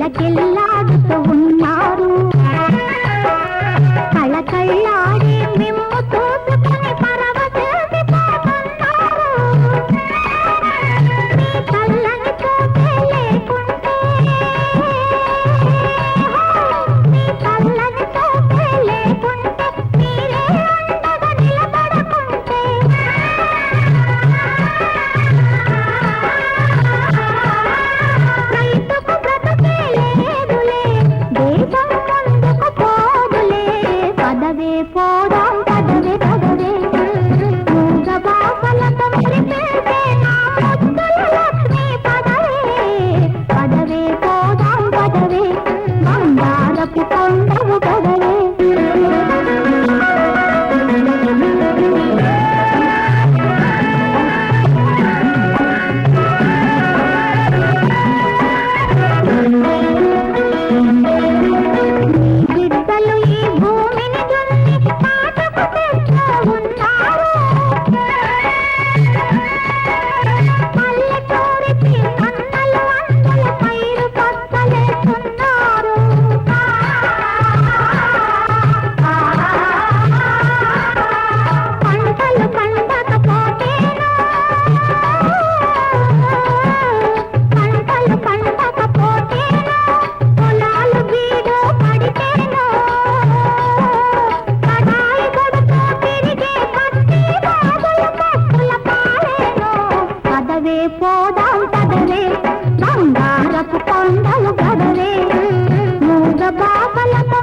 కళ్ళకెళ్ళాడుతూ ఉన్నారు. కళ్ళకళ్ళా పదవే పోదాం పదవే బంగారపు కొండలు కదవే మూగ బాబలతో